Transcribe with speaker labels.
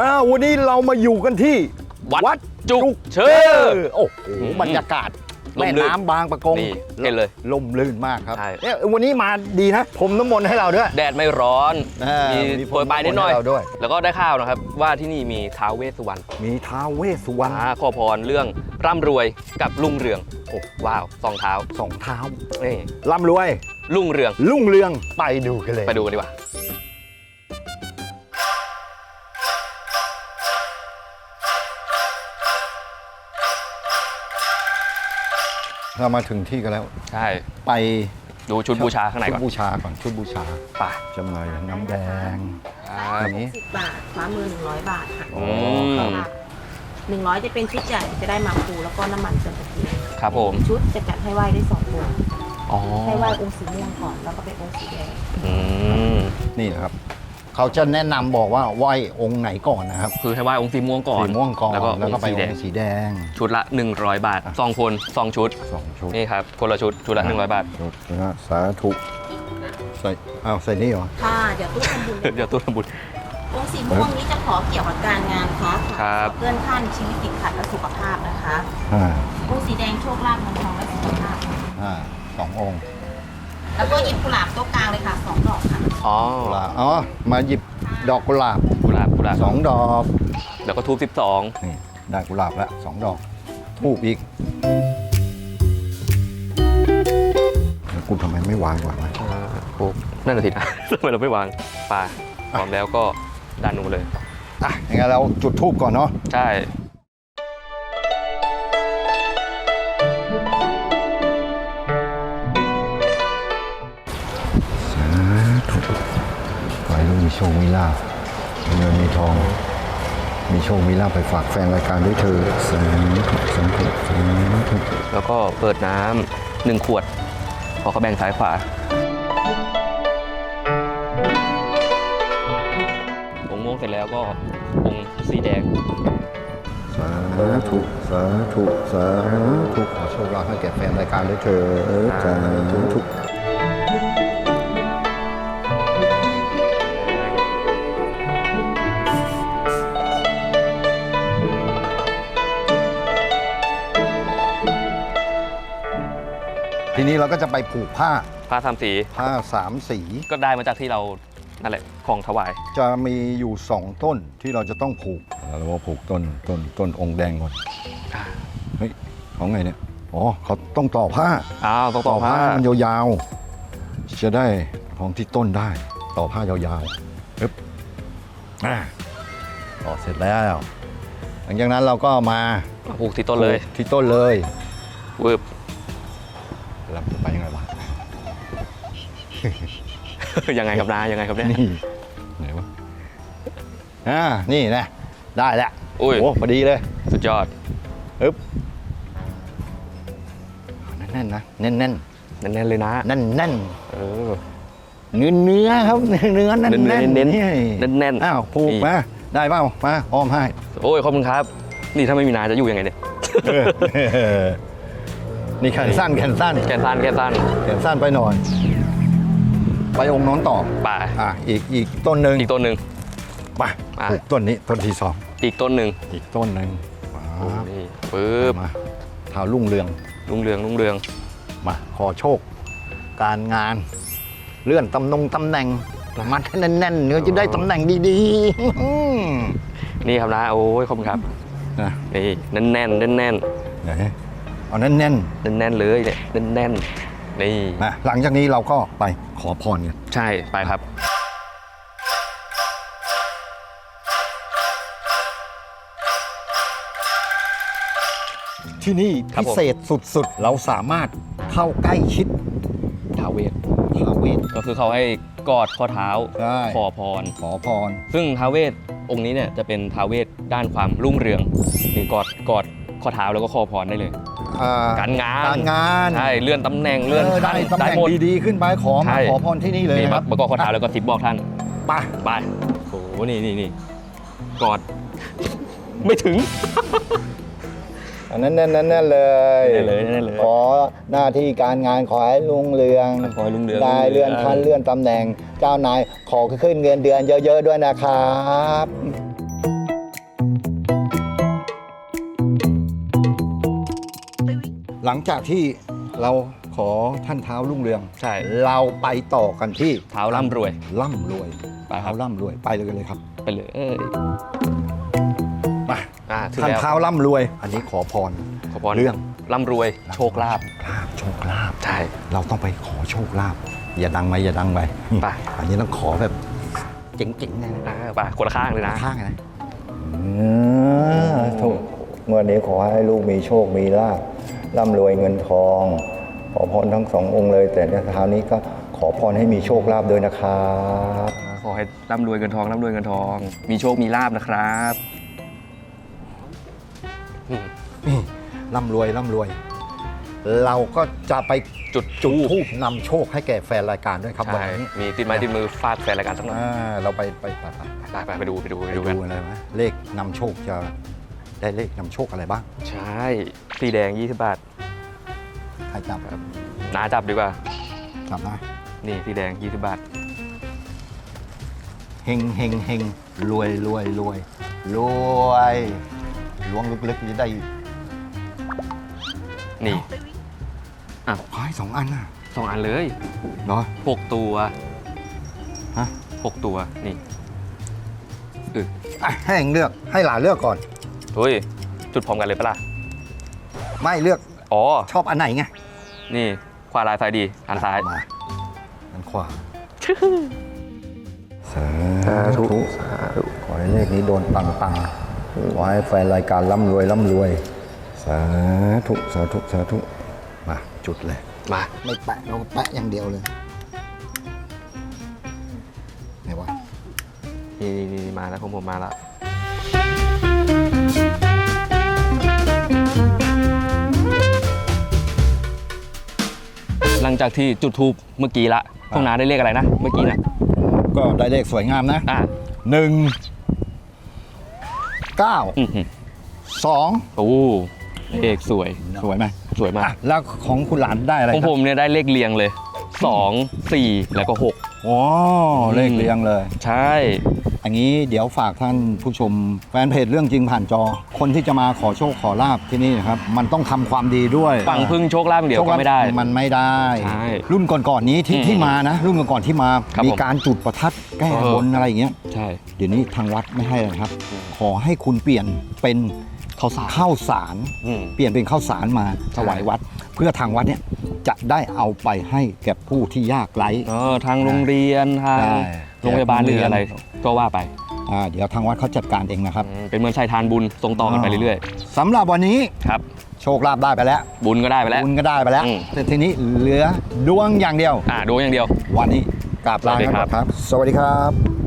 Speaker 1: อ้าววันนี้เรามาอยู่กันที่
Speaker 2: วัดจุกเชอ
Speaker 1: โอ้โห
Speaker 2: อืม
Speaker 1: บรรยากาศ
Speaker 2: ลม
Speaker 1: แม่
Speaker 2: ลื่น
Speaker 1: น้ำบางประกง
Speaker 2: นี่เห็นเลย
Speaker 1: ลมลื่นมากครับ
Speaker 2: ใช่
Speaker 1: เนี่ยวันนี้มาดีนะผมน้ำมนต์ให้เราด้วย
Speaker 2: แดดไม่ร้อน
Speaker 1: อ่า
Speaker 2: มี
Speaker 1: มี
Speaker 2: โปรยปลายนิดหน่อย
Speaker 1: ให้เราด้วย
Speaker 2: แล้วก็ได้ข่าวนะครับ ว่าที่นี่มีท้าวเวสสุวรรณ
Speaker 1: มีท้าวเวสสุวรรณ
Speaker 2: อ่าขอพรเรื่องร่ำรวยกับรุ่งเรืองโอ้ว้าวสองเท้า
Speaker 1: สองเท้า
Speaker 2: นี่
Speaker 1: ร่ำรวย
Speaker 2: รุ่งเรือง
Speaker 1: รุ่งเรืองไปดูกันเลย
Speaker 2: ไปดูกันดีกว่า
Speaker 1: เรามาถึงที่กันแล้ว
Speaker 2: ใช่
Speaker 1: ไป
Speaker 2: ดูชุดบูชาข้างใน
Speaker 1: ชุ
Speaker 2: ก่อ
Speaker 1: ด
Speaker 2: น
Speaker 1: บูชาก่อนชุดบูชา
Speaker 2: ไป
Speaker 1: จำเลยน้ำแดง
Speaker 2: อ่า
Speaker 1: อันนี้
Speaker 3: สิบบาทฟ้ามือหนึ่งร้อยบาทค่ะ
Speaker 2: อืม
Speaker 3: หนึ่งร้อยจะเป็นชุดใหญ่จะได้หมากคูแล้วก็น้ำมันเติมตะเกียบ
Speaker 2: ครับผม
Speaker 3: ชุดจะจัดให้ไหว้ได้สององค์
Speaker 2: อ๋อ
Speaker 3: ให้ไหว้องค์สีม่วงก่อนแล้วก็ไปองค์สีแดง
Speaker 2: อืม
Speaker 1: นี่นะครับ เขาจะแนะนำบอกว่าไหว้องค์ไหนก่อนนะครับ
Speaker 2: คือให้ไหว้องค์สีม่วงก่อน
Speaker 1: สีม่วงก่อน
Speaker 2: แล้วก็
Speaker 1: แล้วก็ไป
Speaker 2: องค์สีแด
Speaker 1: องงค์สีแดง
Speaker 2: ชุดละ 100 บาทสองคนสองชุด
Speaker 1: สองชุด
Speaker 2: นี่ครับคนละชุดชุดละ100 บาท
Speaker 1: ชุดนะสาธุใส่อ้าวใส่นี่เหรอ
Speaker 3: ค่ะ เดี๋ยวตู้ทำบุญ
Speaker 2: เดี๋ยวตู้ทำบุญ
Speaker 3: องค์สีม่วงนี้จะขอเกี่ยวกับการงานค้า
Speaker 2: ครั
Speaker 3: ขาย
Speaker 2: บ
Speaker 3: ขอเพื่อนท่านชีวิตติดขัดและสุขภาพนะคะ
Speaker 1: อ่า
Speaker 3: องค์สีแดงโชคลาภเงินทองและสุขภาพ
Speaker 1: อ่าสององค์
Speaker 3: แล้วก็หยิบกุหลาบโต๊ะกลางเลยค่ะสองดอกค่ะ
Speaker 2: อ๋อ
Speaker 1: กุหลาบอ๋อ มาหยิบดอกกุหลาบ
Speaker 2: กุหลาบกุหลาบ
Speaker 1: สองดอก
Speaker 2: แล้วก็ทูบสิบสอง
Speaker 1: นี่ได้กุหลาบแล้วสองดอกทูบอีกแล้วกูทำไมไม่วางวะ
Speaker 2: โอ้นั่นน่ะสินะ ทำไมเราไม่วางปลาพร้อมแล้วก็ดันลงมาเลย
Speaker 1: อะยังไงเราจุดทูบก่อนเนาะ
Speaker 2: ใช่
Speaker 1: มีโชคมีลาภมีเงินมีทอง มีโชคมีลาภไปฝากแฟนรายการด้วยเธอสาธุสาธุสาธุ
Speaker 2: แล้วก็เปิดน้ำหนึ่งขวด พอเขาแบ่งซ้ายขวาองค์ม่วงเสร็จแล้วก็องค์สีแดง
Speaker 1: สาธุสาธุสาธุขอโชคลาภให้แก่แฟนรายการด้วยเธอสาธุ ทีนี้เราก็จะไปผูกผ้า
Speaker 2: ผ้าสามสี
Speaker 1: ผ้าสามสี
Speaker 2: ก็ได้มาจากที่เรานั่นแหละของถวาย
Speaker 1: จะมีอยู่สองต้นที่เราจะต้องผูกเราว่าผูกต้นต้นต้นองค์แดงก่อนเฮ้ยเขาไงเนี่ยอ๋อเขาต้องต่อผ้า
Speaker 2: อ้าวต้องต่อผ้า
Speaker 1: ให้มันยาวๆจะได้ของที่ต้นได้ ต่อผ้ายาวๆปึ๊บอ่าต่อเสร็จแล้ว หลังจากนั้นเราก็มา
Speaker 2: มาผูกที่ต้นเลย
Speaker 1: ผูกที่ต้นเลยวื
Speaker 2: บ
Speaker 1: แล้วไปยังไงวะ
Speaker 2: ยังไงครับนายังไงครับเนี่ย
Speaker 1: นี่ไหนวะอ่านี่นะ ได้แล้ว
Speaker 2: อุ้ย
Speaker 1: โอ้พอดีเลย
Speaker 2: สุดยอด
Speaker 1: ปึ๊บแน่นๆนะ แน่นๆ
Speaker 2: แน่นๆเลยนะ
Speaker 1: แน่นแน่น
Speaker 2: เออ
Speaker 1: เนื้อเนื้อครับ เนื้อเนื้อแน่น
Speaker 2: เนื้
Speaker 1: แน่
Speaker 2: อนเน้น
Speaker 1: นี่
Speaker 2: แน่นๆ
Speaker 1: อ้าวผูก
Speaker 2: นี่
Speaker 1: มาได้เปล่ามาอ้อมให้
Speaker 2: โอ้ยขอบคุณครับ นี่ถ้าไม่มีนาจะอยู่ยังไงเนี่ย
Speaker 1: นี่แขนสั้นแขนสั้น
Speaker 2: แกนสั้นแกนสั้น
Speaker 1: แขนสั้นไปหน่อย ไปองค์โน้นต่อ
Speaker 2: ป่า
Speaker 1: อะอีกอีกต้นหนึ่ง
Speaker 2: อีกต้นหนึ่ง
Speaker 1: ไป
Speaker 2: อะ
Speaker 1: ปลูกต้นนี้ต้นที่สอง
Speaker 2: อีกต้นหนึ่ง
Speaker 1: อีกต้นหนึ่งมา
Speaker 2: นี่ปึ๊บ
Speaker 1: มาท้าวรุ่งเรือง
Speaker 2: รุ่งเรืองรุ่งเรือง
Speaker 1: มาขอโชค การงาน เลื่อนตำแหน่งตำแหน่งมัดให้แน่นๆเนื้อจะได้ตำแหน่งดีๆอื้อ
Speaker 2: นี่ครับนะโอ้ยขอบคุณครับ
Speaker 1: นะ
Speaker 2: นี่แน่นแน่นแน่นแน่น
Speaker 1: ไหน เอาแน่น
Speaker 2: แน่นแน่นๆเลยเนี่ยแน่นแน่นๆนี่
Speaker 1: ๆนะหลังจากนี้เราก็ไปขอพรกัน
Speaker 2: ใช่ไปครับ
Speaker 1: ที่นี่
Speaker 2: ครับ
Speaker 1: พิ
Speaker 2: ผม
Speaker 1: เศษสุดๆ เราสามารถเข้าใกล้ชิด
Speaker 2: ท้าวเวท
Speaker 1: ท้าวเวส
Speaker 2: ก็คือเขาให้กอดข้อเท้า
Speaker 1: ใช่
Speaker 2: ขอพร
Speaker 1: ขอพร
Speaker 2: ซึ่งท้าวเวทองค์นี้เนี่ยจะเป็นท้าวเวทด้านความรุ่งเรืองนี่กอดกอดข้อเท้าแล้วก็ขอพรได้เลย
Speaker 1: อ่
Speaker 2: การงาน
Speaker 1: การงาน
Speaker 2: ใช่เลื่อนตำแหน่งเลื่อน
Speaker 1: เออ
Speaker 2: ขั้
Speaker 1: ได้
Speaker 2: น
Speaker 1: ตำแหน่ง
Speaker 2: หมด
Speaker 1: ดีๆขึ้นไปขอ
Speaker 2: ใช่
Speaker 1: มาขอพรที่นี่เลย
Speaker 2: นี่
Speaker 1: นะค
Speaker 2: ค
Speaker 1: รั
Speaker 2: รั
Speaker 1: บบ
Speaker 2: ประกอบข้อเท้าแล้วก็ทิปบอกท่าน
Speaker 1: ไป
Speaker 2: ไปโอ้โหนี่นี่นี่กอดไม่ถึง
Speaker 1: อันนั้นนั่นนั่นเลย
Speaker 2: แน่เลยแน่เลย
Speaker 1: ขอหน้าที่การงานขอให้รุ่งเรือง
Speaker 2: ขอให้รุ่งเรือง
Speaker 1: ได้เลื่อนขั้นเลื่อนตำแหน่งเจ้านายขอขึ้นเงินเดือนเยอะ ๆ ด้วยนะครับ ลังจากที่เราขอท่านเท้ารุ่งเรือง
Speaker 2: ใช่
Speaker 1: เราไปต่อกันที่
Speaker 2: เท้าร่ำรวย
Speaker 1: ร่ำรวย
Speaker 2: ไปครั
Speaker 1: เท้า
Speaker 2: บ
Speaker 1: ร่ำรวยไปเลยกันเลยครับ
Speaker 2: ไปเลยเอ้ย
Speaker 1: มา
Speaker 2: อ่าถึง
Speaker 1: ท่าน
Speaker 2: แล้ว
Speaker 1: เท้าร่ำรวย อันนี้ขอพร
Speaker 2: ขอพร
Speaker 1: เรื่อง
Speaker 2: ร่ำรวยโชคลาภ
Speaker 1: ลาบโชคลาภ
Speaker 2: ใช่
Speaker 1: เราต้องไปขอโชคลาภอย่าดังไปอย่าดังไป
Speaker 2: ไป
Speaker 1: อันนี้ต้องขอแบบเจ๋งๆนะ
Speaker 2: อ่าไปคนละข้างเลยนะ
Speaker 1: ข้างนะถูกเมื่อนี้ขอให้ลูกมีโชคมีลาภ ร่ำรวยเงินทอง ขอพรทั้งสององค์เลย แต่ในคราวนี้ก็ขอพรให้มีโชคลาภด้วยนะครับ
Speaker 2: ขอให้ร่ำรวยเงินทองร่ำรวยเงินทอง มีโชคมีลาบนะครับอืม
Speaker 1: นี่ร่ำรวยร่ำรวย เราก็จะไป
Speaker 2: จุด
Speaker 1: จุด
Speaker 2: ธูป
Speaker 1: ทูบนำโชคให้แก่แฟนรายการด้วยครับวัน
Speaker 2: ใช่
Speaker 1: นี้
Speaker 2: มีติดไม้ติดมือฟาดแฟนรายการสักหน่อย
Speaker 1: อ่าเราไปไปไปไป
Speaker 2: ไปไปไปดูไปดูไป
Speaker 1: ไป
Speaker 2: ดู
Speaker 1: ดู
Speaker 2: กัน
Speaker 1: อะไรไหมเลขนำโชคจะ ได้เลขนำโชคอะไรบ้าง
Speaker 2: ใช่สีแดง 20 บาท
Speaker 1: ใครจับ
Speaker 2: น้าจับดีกว่า
Speaker 1: จับนะ
Speaker 2: นี่สีแดง 20 บาท
Speaker 1: เฮงเฮงเฮงรวยรวยรวยรวยล้วงลึกๆจะได้
Speaker 2: นี่
Speaker 1: พายสองอันน่ะ
Speaker 2: สองอันเลย
Speaker 1: เหรอ
Speaker 2: 6ตัว
Speaker 1: ฮะ
Speaker 2: 6ตัวนี่
Speaker 1: อะให้เองเลือกให้หลานเลือกก่อน
Speaker 2: เฮ้ย จุดพร้อมกันเลยปะล่ะ
Speaker 1: ไม่เลือก
Speaker 2: อ๋อ
Speaker 1: ชอบอันไหนไง
Speaker 2: นี่ ขวาลายซ้ายดีอันซ้าย
Speaker 1: มาอันขวาสา
Speaker 2: ธุ
Speaker 1: ธุขอให้เลขนี้โดนปังปังขอให้แฟนรายการร่ำรวยร่ำรวย สาธุสาธุสาธุมาจุดเลย
Speaker 2: มา
Speaker 1: ไม่แปะเราแปะอย่างเดียวเลยไหนวะ
Speaker 2: นี่นี่นี่มาแล้วผมผมมาแล้ว หลังจากที่จุดทูปเมื่อกี้ละพวกน้าได้เลขอะไรนะเมื่อกี้นะ
Speaker 1: ก็ได้เลขสวยงามนะ
Speaker 2: อะ
Speaker 1: หนึ่งเก้า
Speaker 2: อือหือ
Speaker 1: สอง
Speaker 2: โอ้เลขสวย
Speaker 1: สวยไหม
Speaker 2: สวยมาก
Speaker 1: อะแล้วของคุณหลานได้อะไร
Speaker 2: ของ
Speaker 1: ครั
Speaker 2: ผมเนี่ยได้เลขเรียงเลย 2 4 แล้วก็
Speaker 1: อ๋อเลขเรียงเลย
Speaker 2: 6ใช่
Speaker 1: อันนี้เดี๋ยวฝากท่านผู้ชมแฟนเพจเรื่องจริงผ่านจอ คนที่จะมาขอโชคขอลาบที่นี่นะครับมันต้องทำความดีด้วย
Speaker 2: ฝั่งพึ่งโชคลาภอย่างเดียวก็ไม่ได้
Speaker 1: มันไม่ได้
Speaker 2: ใช่
Speaker 1: รุ่นก่อนๆนี้ที่
Speaker 2: อืม
Speaker 1: ที่มานะ รุ่นก่อนๆที่มา
Speaker 2: ครับ
Speaker 1: มี
Speaker 2: ผม
Speaker 1: การจุดประทัดแก้
Speaker 2: เออ
Speaker 1: บนอะไรอย่างเงี้ย
Speaker 2: ใช่
Speaker 1: เดี๋ยวนี้ทางวัดไม่ให้นะครับ
Speaker 2: อืม
Speaker 1: ขอให้คุณเปลี่ยนเป็น
Speaker 2: เขาสา
Speaker 1: ข้าวสาร
Speaker 2: อืม
Speaker 1: เปลี่ยนเป็นข้าวสารมาถวายวัด เพื่อทางวัดเนี่ยจะได้เอาไปให้แก่ผู้ที่ยากไร้
Speaker 2: เออทางโรงเรียนทาง
Speaker 1: ใช่
Speaker 2: โรงพยาบาลหรืออะไร ก็ว่าไป
Speaker 1: อ่าเดี๋ยวทางวัดเขาจัดการเองนะครับ
Speaker 2: อืมเป็นเหมือนชัยทานบุญส่งต่อกันไปเรื่อย
Speaker 1: สำหรับวันนี้
Speaker 2: ๆครับ
Speaker 1: โชคลาภได้ไปแล้ว
Speaker 2: บุญก็ได้ไปแล้ว
Speaker 1: บุญก็ได้ไปแล้ว
Speaker 2: อืม
Speaker 1: แต่ทีนี้เหลือดวงอย่างเดียว
Speaker 2: อ่าดูอย่างเดียว
Speaker 1: วันนี้กราบลา
Speaker 2: สวัสดี
Speaker 1: กัน
Speaker 2: ค
Speaker 1: ก่
Speaker 2: รั
Speaker 1: อบนครับ สวัสดีครับ